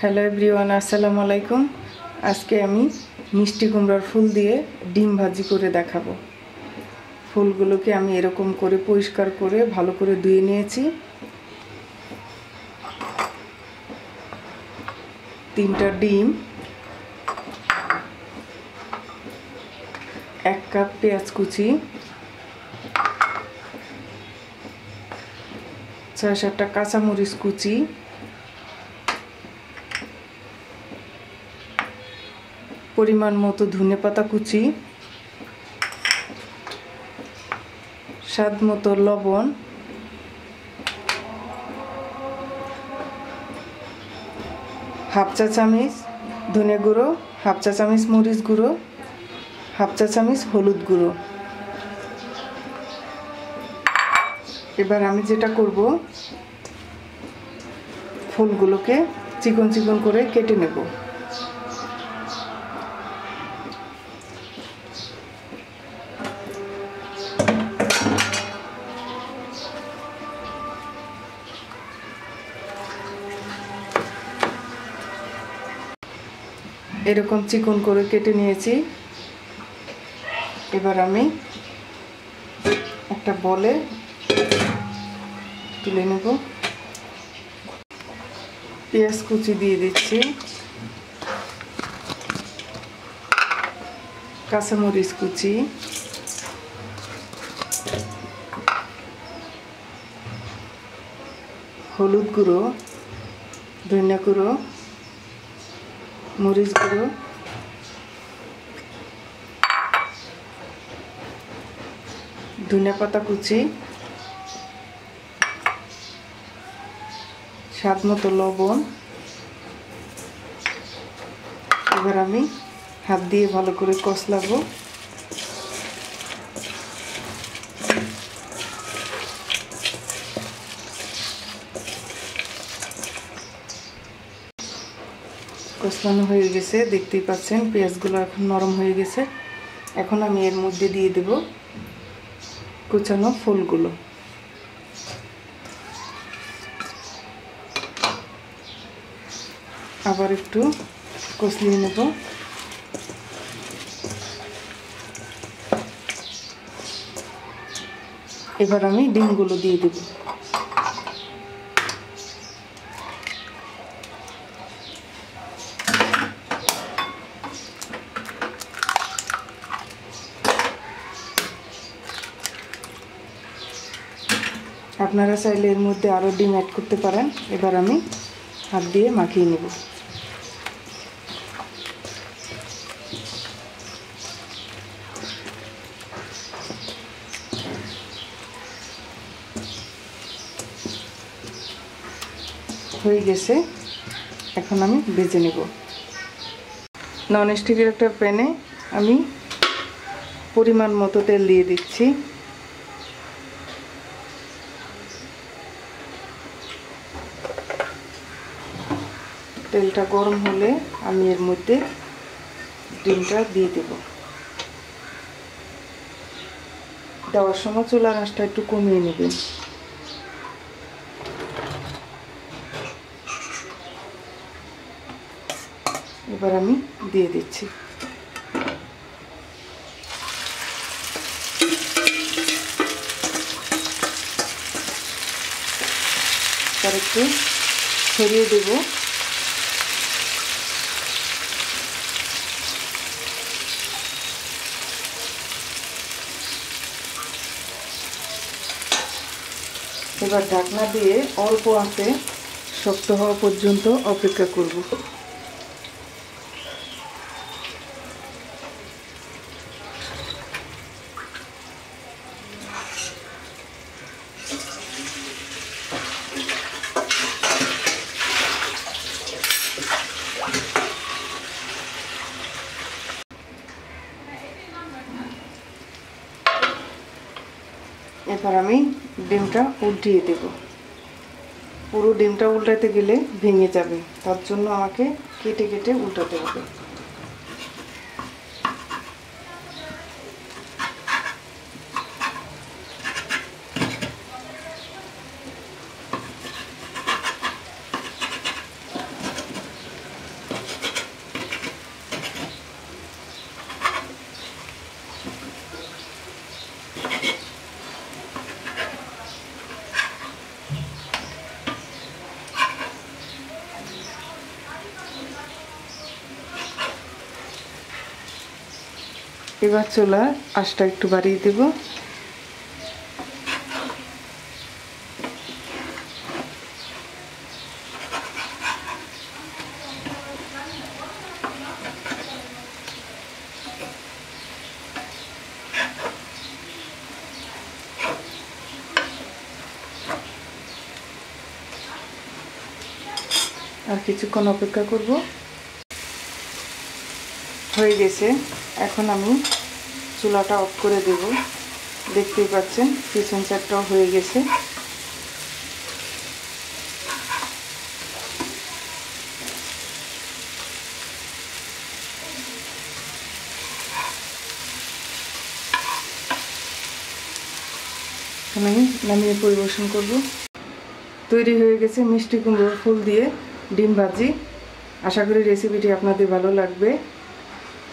Hello everyone আসসালামু আলাইকুম আজকে আমি মিষ্টি কুমড়ার ফুল দিয়ে ডিম ভাজি করে দেখাবো। ফুলগুলোকে আমি এরকম করে পরিষ্কার করে ভালো করে ধুয়ে নিয়েছি। তিনটা ডিম, এক কাপ পেঁয়াজ কুচি, ছয় সাতটা কাঁচামরিচ কুচি পরিমাণ মতো ধনে পাতা কুচি, স্বাদ মতো লবণ, হাফ চা চামচ ধনে গুঁড়ো, হাফ চা চামচ মরিচ গুঁড়ো, হাফ চা চামচ হলুদ গুঁড়ো। এবার আমি যেটা করব, ফুলগুলোকে চিকন চিকন করে কেটে নেব। এরকম চিকন করে কেটে নিয়েছি। এবার আমি একটা বলে তুলে নেব। পেঁয়াজ কুচি দিয়ে দিচ্ছি। কাঁচামরিচ কুচি। হলুদ গুঁড়ো, ধনিয়া গুঁড়ো। মরিচ গুঁড়ো। ধনে পাতা কুচি। স্বাদ মতো লবণ। এবার আমি হাত দিয়ে ভালো করে কষলাবো। কষলানো হয়ে গেছে, দেখতেই পাচ্ছেন, পেঁয়াজগুলো এখন নরম হয়ে গেছে। এখন আমি এর মধ্যে দিয়ে দেব কুচানো ফুলগুলো। আবার একটু কষলিয়ে নেব। এবার আমি ডিমগুলো দিয়ে দেবো। আপনারা চাইলে এর মধ্যে আরও ডিম অ্যাড করতে পারেন। এবার আমি হাত দিয়ে মাখিয়ে নেব। হয়ে গেছে। এখন আমি বেজে নেব। নন স্টিকের একটা প্যানে আমি পরিমাণ মতো তেল দিয়ে দিচ্ছি। তেলটা গরম হলে আমি এর মধ্যে ডিমটা দিয়ে দেব। দেওয়ার সময় চুলার আঁচটা একটু কমিয়ে নেবেন। এবার আমি দিয়ে দিচ্ছি। একটু ছড়িয়ে দেবো। এবার ঢাকনা দিয়ে অল্প আঁচে শক্ত হওয়া পর্যন্ত অপেক্ষা করব। এবার আমি ডিমটা উল্টিয়ে দেব। পুরো ডিমটা উল্টাতে গেলে ভেঙে যাবে। তার জন্য আমাকে কেটে কেটে উল্টাতে হবে। এবার চুলা আঁচটা একটু বাড়িয়ে দেব। আর কিছুক্ষণ অপেক্ষা করব। হয়ে গেছে। এখন আমি চুলাটা অফ করে দেব। দেখতেই পাচ্ছেন কিচেন চারটাও হয়ে গেছে। আমি নামিয়ে পরিবেশন করব। তৈরি হয়ে গেছে মিষ্টি কুমড়োর ফুল দিয়ে ডিম ভাজি। আশা করি রেসিপিটি আপনাদের ভালো লাগবে।